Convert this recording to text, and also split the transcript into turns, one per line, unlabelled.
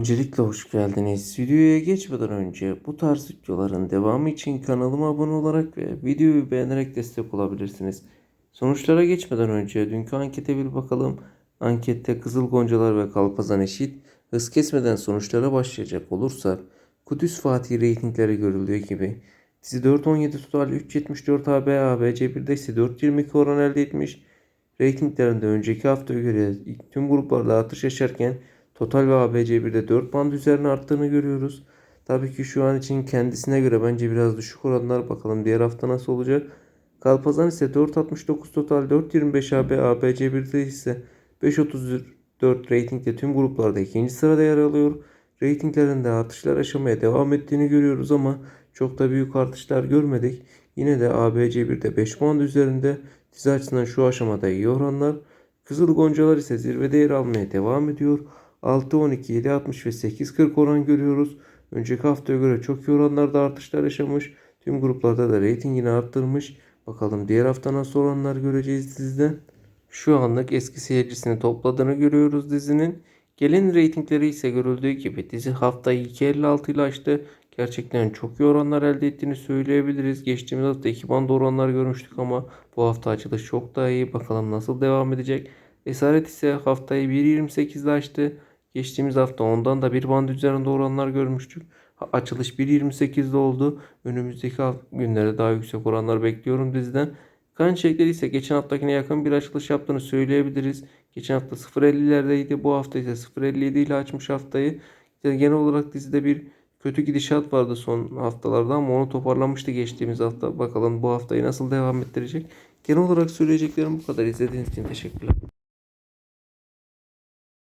Öncelikle hoş geldiniz. Videoya geçmeden önce bu tarz videoların devamı için kanalıma abone olarak ve videoyu beğenerek destek olabilirsiniz. Sonuçlara geçmeden önce dünkü ankete bir bakalım. Ankette Kızıl Goncalar ve Kalpazan eşit. Hız kesmeden sonuçlara başlayacak olursak Kudüs Fatih reytingleri görüldüğü gibi dizi 4.17 total 3.74 AB ABC 1'de ise 4.22 oran elde etmiş. Reytinglerinde önceki haftaya göre tüm gruplarda artış yaşarken Total ve ABC1'de 4 band üzerine arttığını görüyoruz. Tabii ki şu an için kendisine göre bence biraz düşük oranlar bakalım diğer hafta nasıl olacak. Kalpazan ise 4.69 total 4.25 AB ABC1'de ise 5.34 reytingde tüm gruplarda ikinci sırada yer alıyor. Reytinglerinde artışlar aşamaya devam ettiğini görüyoruz ama çok da büyük artışlar görmedik. Yine de ABC1'de 5 puan üzerinde dizi açısından şu aşamada iyi oranlar. Kızıl Goncalar ise zirvede yer almaya devam ediyor. 6, 12, 7, 60 ve 8, 40 oran görüyoruz. Önceki haftaya göre çok iyi oranlarda artışlar yaşamış. Tüm gruplarda da reytingini arttırmış. Bakalım diğer hafta nasıl oranlar göreceğiz diziden. Şu anlık eski seyircisini topladığını görüyoruz dizinin. Gelin reytingleri ise görüldüğü gibi dizi haftayı 2.56 ile açtı. Gerçekten çok iyi oranlar elde ettiğini söyleyebiliriz. Geçtiğimiz hafta 2 band oranlar görmüştük ama bu hafta açılış çok daha iyi. Bakalım nasıl devam edecek. Esaret ise haftayı 1.28 ile açtı. Geçtiğimiz hafta ondan da bir band üzerinde oranlar görmüştük. Açılış 1.28'de oldu. Önümüzdeki günlerde daha yüksek oranlar bekliyorum diziden. Kan çiçekleri ise geçen haftakine yakın bir açılış yaptığını söyleyebiliriz. Geçen hafta 0.50'lerdeydi. Bu hafta ise 0.57 ile açmış haftayı. İşte genel olarak dizide bir kötü gidişat vardı son haftalarda ama onu toparlamıştı geçtiğimiz hafta. Bakalım bu haftayı nasıl devam ettirecek. Genel olarak söyleyeceklerim bu kadar. İzlediğiniz için teşekkürler.